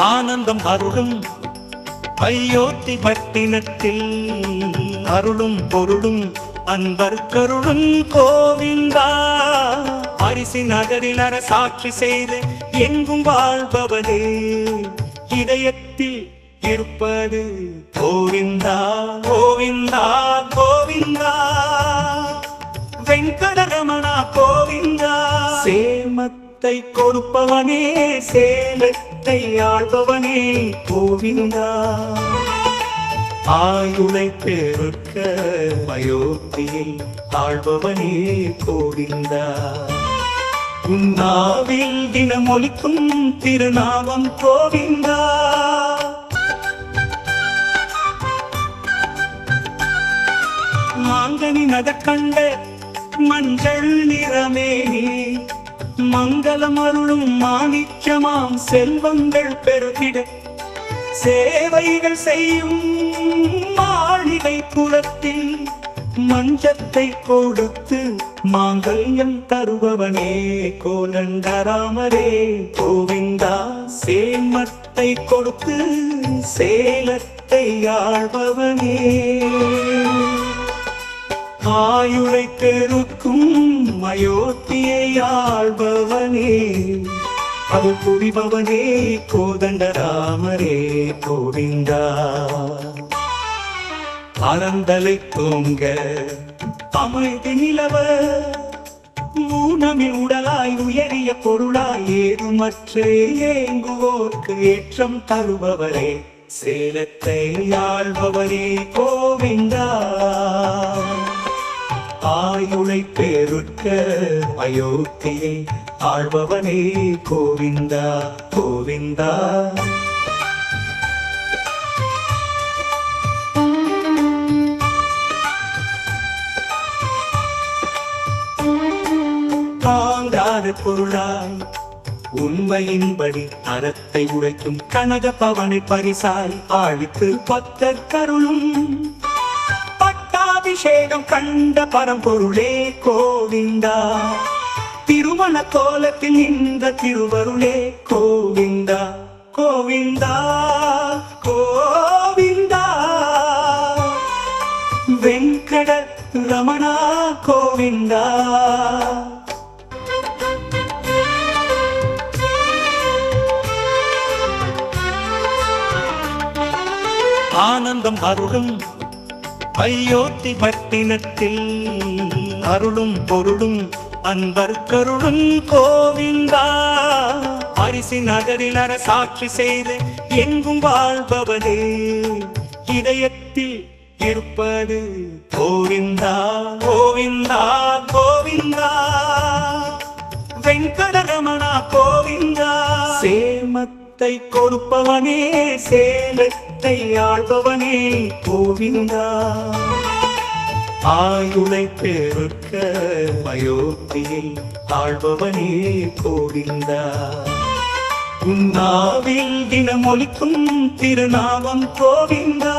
ஆனந்தம் அருளும் பையோத்தி பட்டினத்தில் அருளும் பொருளும் அன்பர் கருளும் கோவிந்தா. அரிசி நகரில் அரசாட்சி செய்து எங்கும் வாழ்பவனே இதயத்தில் இருப்பது கோவிந்தா. கோவிந்தா. சேமத்தை கொடுப்பவனே சேலத்தை ஆள்பவனே கோவிந்தா. ஆயுளை பெருக்க வயோத்தியை ஆள்பவனே கோவிந்தா. உன்னாவில் தினமொழிக்கும் திருநாமம் கோவிந்தா. மாங்கனி நதக்கண்ட மஞ்சள் நிறமே மங்களம் அருளும் மாணிக்கமாம் செல்வங்கள் பெருகிட. சேவைகள் செய்யும் மாளிகை புறத்தில் மஞ்சத்தை கொடுத்து மாங்கல்யம் தருபவனே கோலண்டராமரே கோவிந்தா சேமத்தை கொடுத்து சேலத்தை ஆழ்பவனே. ஆயுளை தெருக்கும் மயோத்தியை ஆள்பவனே அது புரிபவனே கோதண்ட ராமரே கோவிந்தா. அறந்தலை தூங்க அமைதி நிலவ ஊனமில் உடலாய் உயரிய பொருளாய் ஏதுமற்ற ஏங்குவோர்க்கு ஏற்றம் தருபவரே சேலத்தை ஆள்பவரே கோவிந்தா. ஆயுளை பேருட்க அயோத்தியை ஆழ்பவனே கோவிந்தா கோவிந்தா. தாங்காத பொருளாய் உண்மையின்படி அறத்தை உழைக்கும் கனக பவனை பரிசாய் ஆழித்து பத்தர் கருளும். அபிஷேகம் கண்ட பரம்பொருளே கோவிந்தா. திருமண கோலத்தில் இந்த திருவருளே கோவிந்தா. கோவிந்தா கோவிந்தா. வெங்கட ரமணா கோவிந்தா. ஆனந்தம் அருளும் அயோத்தி பட்டினத்தில் அருளும் பொருளும் அன்பர் கருளும் கோவிந்தா. அரிசி நகரில் அரசாட்சி செய்து எங்கும் வாழ்பவனே இதயத்தில் இருப்பது கோவிந்தா. கோவிந்தா கோவிந்தா. வெங்கடரமணா கோ சேமத்தை கொடுப்பவனே சேலத்தை ஆள்பவனே கோவிந்தா. ஆயுளை பெருக்க வயோத்தியை ஆள்பவனே கோவிந்தா. உன்னாவில் தினமொழிக்கும் திருநாமம் கோவிந்தா.